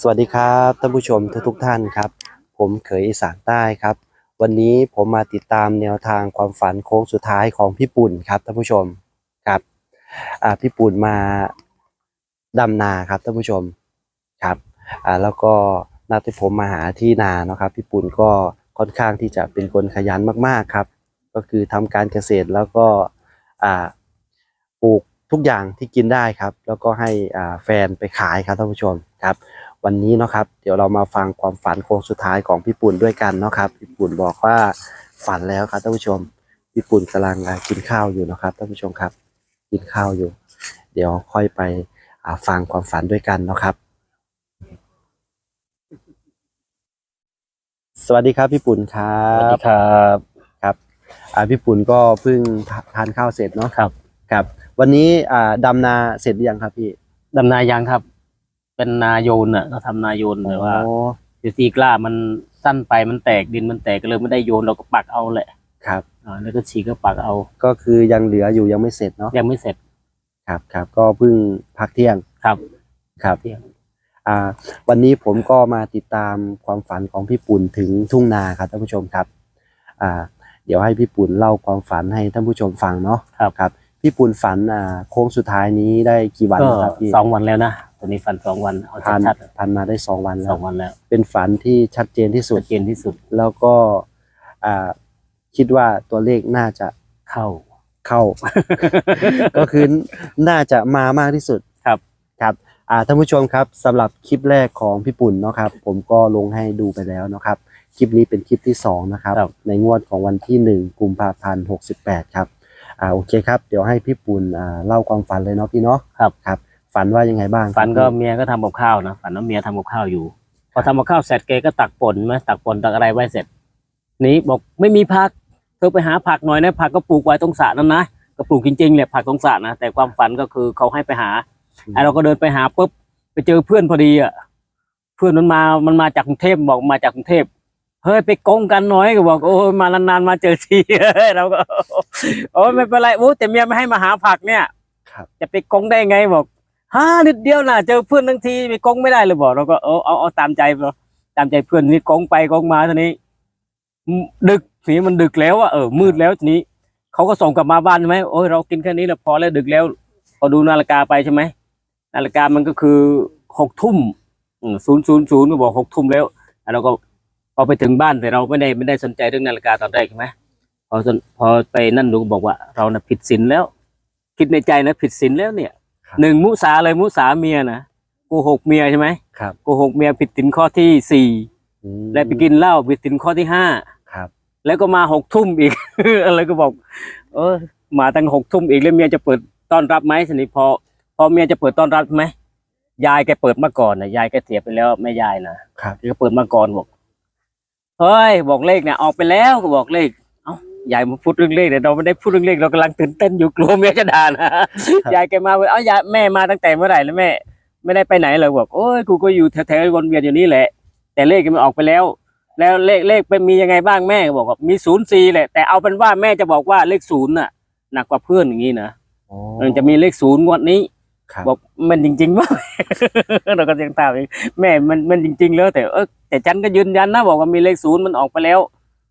สวัสดีครับท่านผู้ชมทุกทุกท่านครับ ผมเขยอีสานใต้ครับ วันนี้ผมมาติดตามแนวทางความฝันโค้งสุดท้ายของพี่ปุ่นครับท่านผู้ชมครับพี่ปุ่นมาดำนาครับท่านผู้ชมครับแล้วก็นัดที่ผมมาหาที่นาเนาะครับพี่ปุ่นก็ค่อนข้างที่จะเป็นคนขยันมากๆครับ ก็คือทำการเกษตรแล้วก็ปลูก ทุกอย่างที่กินได้ครับ แล้วก็ให้อ่าแฟนไปขายครับท่านผู้ชมครับ วันนี้เนาะครับเดี๋ยวเรามาฟังความฝันโค้งสุดท้ายของพี่ปุ่นด้วยกันเนาะครับพี่ปุ่นบอกว่าฝันแล้วครับท่านผู้ชมพี่ปุ่นกำลังอ่ากินข้าวอยู่เนาะครับท่านผู้ชมครับ กินข้าวอยู่ เดี๋ยวค่อยไปอ่าฟังความฝันด้วยกันเนาะครับ สวัสดีครับพี่ปุ่นครัสวัสดีบครับครับอ่าพี่ปุ่นก็เพิ่งทาทานข้าวเสร็จเนาะครับ ครับ วันนี้อ่าดำนาเสร็จหรือยังครับพี่ดำนายังครับ เป็นนาโยนอะเราทำนาโยนแต่ว่าโอ้อยู่ตีกล้ามันสั้นไปมันแตกดินมันแตกก็เลยไม่ได้โยนเราก็ปักเอาแหละครับ อ่าแล้วก็ฉีกก็ปักเอาก็คือยังเหลืออยู่ยังไม่เสร็จเนาะยังไม่เสร็จครับครับก็เพิ่งพักเที่ยงครับครับ เที่ยงอ่าวันนี้ผมก็มาติดตามความฝันของพี่ปุ่นถึงทุ่งนาครับท่านผู้ชมครับอ่าเดี๋ยวให้พี่ปุ่นเล่าความฝันให้ท่านผู้ชมฟังเนาะครับครับ พี่ปุ่นฝันอ่าโค้งสุดท้ายนี้ได้กี่วันก็แล้วครับพี่สองวันแล้วนะตอนนี้ฟันสองวันเอาผ่านชัดผ่านมาได้สองวันๆแล้สวองวันแล้วเป็นฝันที่ชัดเจนที่สุสุดดเจนที่สุดแล้วก็อ่าคิดว่าตัวเลขน่าจะเข้า เข้า ก็คือน่าจะมามากที่สุดครับ ครับอ่าท่านผู้ชมครับสำหรับคลิปแรกของพี่ปุ่นเนาะครับ ผมก็ลงให้ดูไปแล้วเนาะครับ คลิปนี้เป็นคลิปที่สองนะครับ ครับ ในงวดของวันที่หนึ่งกุมภาพันธ์หกสิบแปดครับ อ่าโอเคครับ เดี๋ยวให้พี่ปุ่นอ่าเล่าความฝันเลยเนาะพี่เนาะครับ ครับ ฝันว่ายังไงบ้างครับฝันก็พี่เมียก็ทำกับข้าวนะฝันว่าเมียทำกับข้าวอยู่ พอทำกับข้าวเสร็จแกก็ตักป่นไหมตักป่นตักอะไรไว้เสร็จ นี้บอกไม่มีผักเธอไปหาผักหน่อยนะผักก็ปลูกไว้ตรงสระนั่นนะก็ปลูกจริงๆแหละผักตรงสระนะแต่ความฝันก็คือเขาให้ไปหาไอ้เราก็เดินไปหาปุ๊บไปเจอเพื่อนพอดีอะเพื่อนมันมามันมาจากกรุงเทพบอกมาจากกรุงเทพ เฮ้ยไปกงกันหน่อยก็บอกโอ้ยมานานๆมาเจอทีเราก็โอ้ยไม่เป็นไรโอ้แต่เมียไม่ให้มาหาผักเนี่ยครับจะไปกงได้ไงบอกฮ่านิดเดียวนะเจอเพื่อนทั้งทีไปกงไม่ได้เลยบอกเราก็เออเอาเอาตามใจเราตามใจเพื่อนนี่กงไปกงมาทีนี้อืมดึกทีนี้มันดึกแล้วอะเออมืดแล้วทีนี้เขาก็ส่งกลับมาบ้านใช่ไหมโอ้ยเรากินแค่นี้แหละพอแล้วดึกแล้วพอดูนาฬิกาไปใช่ไหมนาฬิกามันก็คือหกทุ่มศูนย์ศูนย์ศูนย์ก็บอกหกทุ่มแล้วแล้วเราก็ พอไปถึงบ้านแต่เราไม่ได้ไม่ได้สนใจเรื่องนาฬิกาตอนแรกใช่ไหมพอสนพอไปนั่นดูก็บอกว่าเราน่ะผิดศีลแล้ว คิดในใจนะผิดศีลแล้วเนี่ยครับหนึ่งมุสาเลยมุสาเมียนะโกหกเมียใช่ไหมครับโกหกเมียผิดศีลข้อที่สี่อืมและไปกินเหล้าผิดศีลข้อที่ห้าครับ แล้วก็มาหกทุ่มอีกอะไรก็บอก เออ มาตั้งหกทุ่มอีกแล้วเมียจะเปิดต้อนรับไหมสนิทพอพอเมียจะเปิดต้อนรับใช่ไหมยายแกเปิดมาก่อนนะยายแกเสียไปแล้วแม่ยายนะครับแกก็เปิดมาก่อนบอก เฮ้ยบอกเลขเนี่ยออกไปแล้วก็บอกเลขเอ้ายายมาพูดเรื่องเลขเนี่ยเราไม่ได้พูดเรื่องเลขเรากำลังตื่นเต้นอยู่กลัวเมียจะด่านะยายแกมาเว้ยเอ้ายายแม่มาตั้งแต่เมื่อไหร่แล้วแม่ ไม่ได้ไปไหนเลยบอกโอ้ยกูก็อยู่แถวๆวนเวียนอยู่นี่แหละ แต่เลขมันออกไปแล้ว แล้วเลขเลขเป็นมียังไงบ้างแม่ก็บอกว่ามีศูนย์สี่แหละแต่เอาเป็นว่าแม่จะบอกว่าเลขศูนย์น่ะหนักกว่าเพื่อนอย่างนี้นะโอ้มันจะมีเลขศูนย์งวดนี้ ครับบอกมันจริงๆว่า เราก็ยังตามอีกแม่มันมันจริง ๆ แล้วแต่เออแต่ฉันก็ยืนยันนะบอกว่ามีเลขศูนย์มันออกไปแล้ว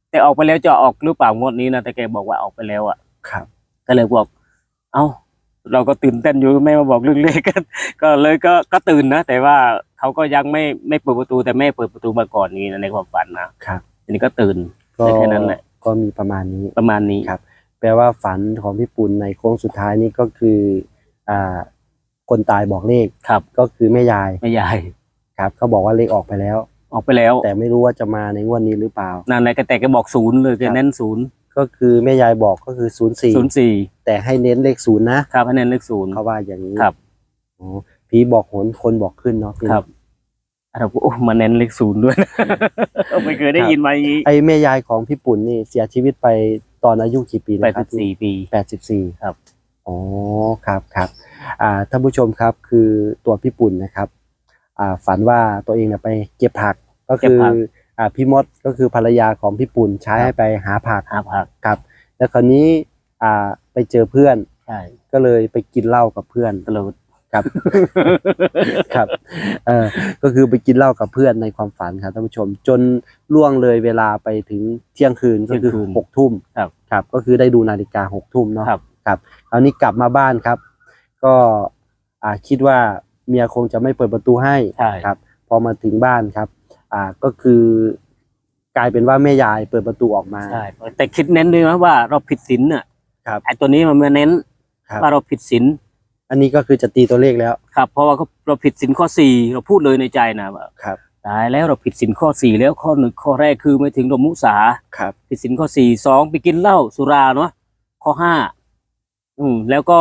แต่ออกไปแล้วจะออกหรือเปล่างวดนี้นะแต่แกบอกว่าออกไปแล้วอะครับ ก็เลยบอก เอ้า เราก็ตื่นเต้นอยู่แม่มาบอกเรื่องเลขก็ก็เลยก็ก็ตื่นนะแต่ว่าเขาก็ยังไม่ไม่เปิดประตูแต่แม่เปิดประตูมาก่อนนี้นะในความฝันนะครับทีนี้ก็ตื่นก็แค่นั้นแหละก็มีประมาณนี้ประมาณนี้ครับ แปลว่าฝันของพี่ปุ่นในโค้งสุดท้ายนี่ก็คืออ่า คนตายบอกเลขครับ ก็คือแม่ยายไม่ใหญ่ครับเขาบอกว่าเลขออกไปแล้ว ออกไปแล้ว แต่ไม่รู้ว่าจะมาในงวดนี้หรือเปล่านั่นแหละแต่แกบอกศูนย์เลยแกครับเน้นศูนย์ก็คือแม่ยายบอกก็คือศูนย์สี่ศูนย์สี่แต่ให้เน้นเลขศูนย์นะครับให้เน้นเลขศูนย์เขาว่าอย่างนี้ครับโอ้ผีบอกหนคนบอกขึ้นเนาะพี่ครับเราก็โอ้มาเน้นเลขศูนย์ด้วยนะไม่เคยได้ยินมาอย่างนี้ไอ้แม่ยายของพี่ปุ่นนี่เสียชีวิตไปตอนอายุกี่ปีแปนะดครัสิบบสี่ปีแปดสิบสี่ครับอ๋อครับครับอ่า ท่านผู้ชมครับคือตัวพี่ปุ่นนะครับอ่าฝันว่าตัวเองเนี่ยไปเก็บผักก็คืออ่าพี่มดก็คือภรรยาของพี่ปุ่นใช้ให้ไปหาผักหาผักครับ แล้วคราวนี้อ่าไปเจอเพื่อนใช่ก็เลยไปกินเหล้ากับเพื่อนก็เลยครับครับเออก็คือไปกินเหล้ากับเพื่อนในความฝันครับท่านผู้ชม จนล่วงเลยเวลาไปถึงเที่ยงคืนก็คือเที่ยงคืนหกทุ่มครับครับ ก็คือได้ดูนาฬิกาหกทุ่มเนาะครับ ครับคราวนี้กลับมาบ้านครับ ก็อ่าคิดว่าเมียคงจะไม่เปิดประตูให้ใช่ ครับ พอมาถึงบ้านครับ อ่าก็คือกลายเป็นว่าแม่ยายเปิดประตูออกมา ใช่แต่คิดเน้นด้วยนะว่าเราผิดศีลน่ะครับไอ้ตัวนี้มันมาเน้นครับ ว่าเราผิดศีลอันนี้ก็คือจะตีตัวเลขแล้วครับ เพราะว่าเราผิดศีลข้อสี่เราพูดเลยในใจนะว่าครับตายแล้วเราผิดศีลข้อสี่แล้วข้อหนึ่งข้อแรกคือไม่ถึงเรามุสา ครับ ผิดศีลข้อสี่สองไปกินเหล้าสุราเนาะข้อห้าอืมแล้วก็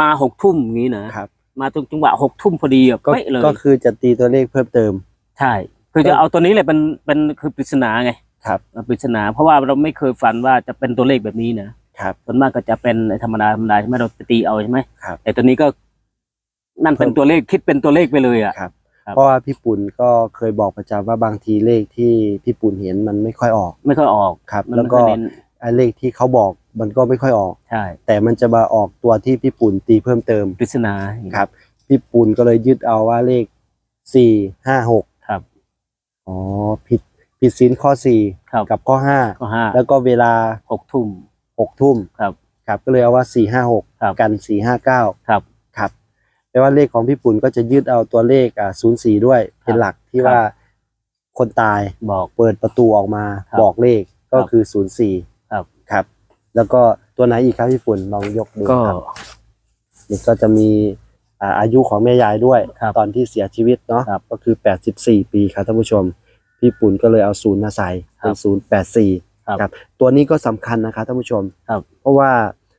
มาหกทุ่มอย่างนี้นะครับ มาตรงจังหวะหกทุ่มพอดีอะก็เป๊ะเลยก็คือจะตีตัวเลขเพิ่มเติม ใช่ คือจะเอาตัวนี้เลยเป็นเป็นคือปริศนาไงครับปริศนา เพราะว่าเราไม่เคยฝันว่าจะเป็นตัวเลขแบบนี้นะครับส่วนมากก็จะเป็นธรรมดาธรรมดาใช่ไหมเราไปตีเอาใช่ไหมครับแต่ตัวนี้ก็นั่นเป็นตัวเลขคิดเป็นตัวเลขไปเลยอะครับครับเพราะว่าพี่ปุ่นก็เคยบอกประจำว่าบางทีเลขที่พี่ปุ่นเห็นมันไม่ค่อยออก ไม่ค่อยออกครับมันแล้วไม่ก็ค่อยเน้นไอ้เลขที่เขาบอก มันก็ไม่ค่อยออก ใช่แต่มันจะมาออกตัวที่พี่ปุ่นตีเพิ่มเติมปริศนาครับพี่ปุ่นก็เลยยึดเอาว่าเลขสี่ห้าหกครับอ๋อผิดผิดศีลข้อสี่ครับกับข้อห้าข้อห้าแล้วก็เวลาหกทุ่มหกทุ่มครับครับก็เลยเอาว่าสี่ห้าหกครับกันสี่ห้าเก้าครับครับแต่ว่าเลขของพี่ปุ่นก็จะยึดเอาตัวเลขอ่าศูนย์สี่ด้วยเป็นหลักที่ครับว่าคนตายบอกเปิดประตูออกมาครับบอกเลขก็ครับคือศูนย์สี่ครับครับ แล้วก็ตัวไหนอีกครับพี่ปุ่นลองยกดูก็ครับนี่ก็จะมีอ่าอายุของแม่ยายด้วย ครับตอนที่เสียชีวิตเนาะครับก็คือแปดสิบสี่ปีครับท่านผู้ชม พี่ปุ่นก็เลยเอาศูนย์มาใส่ครัเป็นบศูนย์แปดสี่ครับครับ ตัวนี้ก็สำคัญนะครับท่านผู้ชม ครับเพราะว่า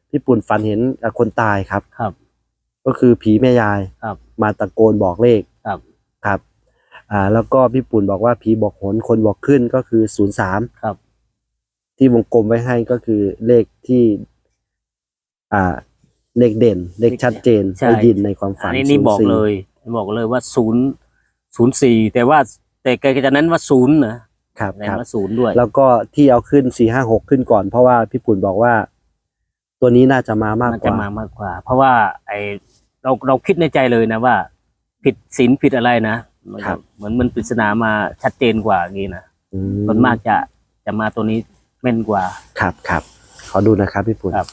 พี่ปุ่นฝันเห็นอะคนตายครับ ครับก็คือผีแม่ยายครับมาตะโกนบอกเลขครับครับอ่าแล้วก็พี่ปุ่นบอกว่าผีบอกหนคนบอกขึ้นก็คือศูนย์สามครับ ที่วงกลมไว้ให้ก็คือเลขที่ อ่า เลขเด่น เลขชัดเจนใช่ ได้ยินในความฝัอันนนี้นี่บอก04เลยบอกเลยว่าศูนย์ศูนย์สี่แต่ว่าแต่แกก็จะเน้นว่าศูนย์นะครับเน้คนรับ ว่าศูนย์ด้วย แล้วก็ที่เอาขึ้นสี่ห้าหกขึ้นก่อน เพราะว่าพี่ปุ่นบอกว่า ตัวนี้น่าจะมามากมันกจะว่า มามากกว่า เพราะว่า ไอเราเราคิดในใจเลยนะว่า ผิดศีลผิดอะไรนะมันครับ เหมือนมันปริศนามาชัดเจนกว่าอย่างนี้นะอื ส่วนมากจะจะมาตัวนี้แม่นกว่า ครับครับขอดูนะครับพี่ปุ่นครับ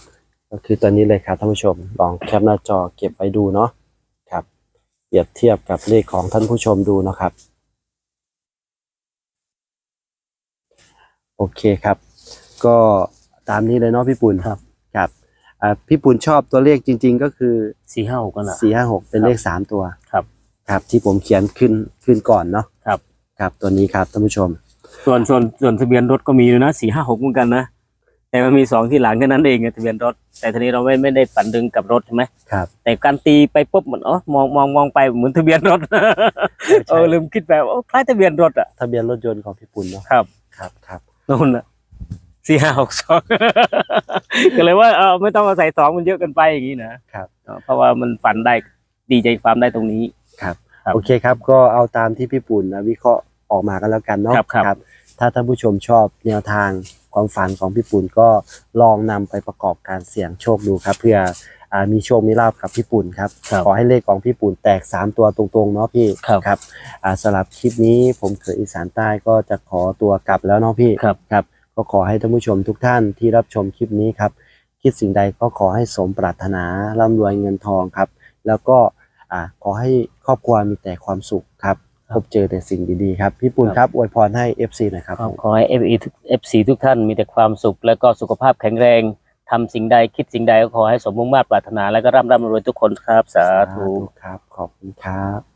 ก็คือตัวนี้เลยครับท่านผู้ชม ลองแคปหน้าจอเก็บไว้ดูเนาะครับ เปรียบเทียบกับเลขของท่านผู้ชมดูเนาะครับ โอเคครับ ก็ตามนี้เลยเนาะพี่ปุ่นครับ ครับอ่าพี่ปุ่นชอบตัวเลขจริง ๆ ก็คือสี่ห้าหกกันละ สี่ห้าหกเป็นครับเลขสามตัวครับ ครับที่ผมเขียนขึ้นขึ้นก่อนเนาะครับ ครับตัวนี้ครับท่านผู้ชม ส่วนส่วนส่วนทะเบียนรถก็มีอยู่นะสี่ห้าหกเหมือนกันนะแต่มันมีสองที่หลังแค่นั้นเองอะทะเบียนรถ แต่ทีนี้เราไม่ไม่ได้ฝันถึงกับรถใช่ไหมครับ แต่การตีไปปุ๊บเหมือนอ๋อมองมองมองไปเหมือนทะเบียนรถเออลืมคิดไปว่าโอ้คล้ายทะเบียนรถอะทะเบียนรถยนต์ของพี่ปุ่นเนาะครับครับครับนู่นอะสี่ห้าหกสองก็เลยว่าเออไม่ต้องเอาใส่สองมันเยอะเกินไปอย่างนี้นะครับเออเพราะว่ามันฝันได้ดีใจความได้ตรงนี้ครับครับ โอเคครับ ก็เอาตามที่พี่ปุ่นนะวิเคราะห์ ออกมากันแล้วกันเนาะครับครับ ถ้าท่านผู้ชมชอบแนวทางความฝันของพี่ปุ่นก็ลองนำไปประกอบการเสี่ยงโชคดูครับ เพื่ออ่ามีโชคมีลาบกับพี่ปุ่นครับครับขอให้เลขของพี่ปุ่นแตก 3 ตัวตรงๆเนาะพี่ครับ ครับอ่าสำหรับคลิปนี้ผมเขยอีสานใต้ก็จะขอตัวกลับแล้วเนาะพี่ ครับ ครับก็ขอให้ท่านผู้ชมทุกท่านที่รับชมคลิปนี้ครับ คิดสิ่งใดก็ขอให้สมปรารถนาร่ำรวยเงินทองครับ แล้วก็อ่าขอให้ครอบครัวมีแต่ความสุขครับครับ พบเจอแต่สิ่งดีๆครับ พี่ปุ่นครับครับอวยพรให้ FC หน่อยครับขอขอให้เอฟเอฟซีทุกท่านมีแต่ความสุข และก็สุขภาพแข็งแรงทำสิ่งใดคิดสิ่งใดก็ขอให้สมมุ่งมาตรปรารถนา และก็ร่ำร่ำรวยทุกคนครับ สาธุ ครับ ขอบคุณครับ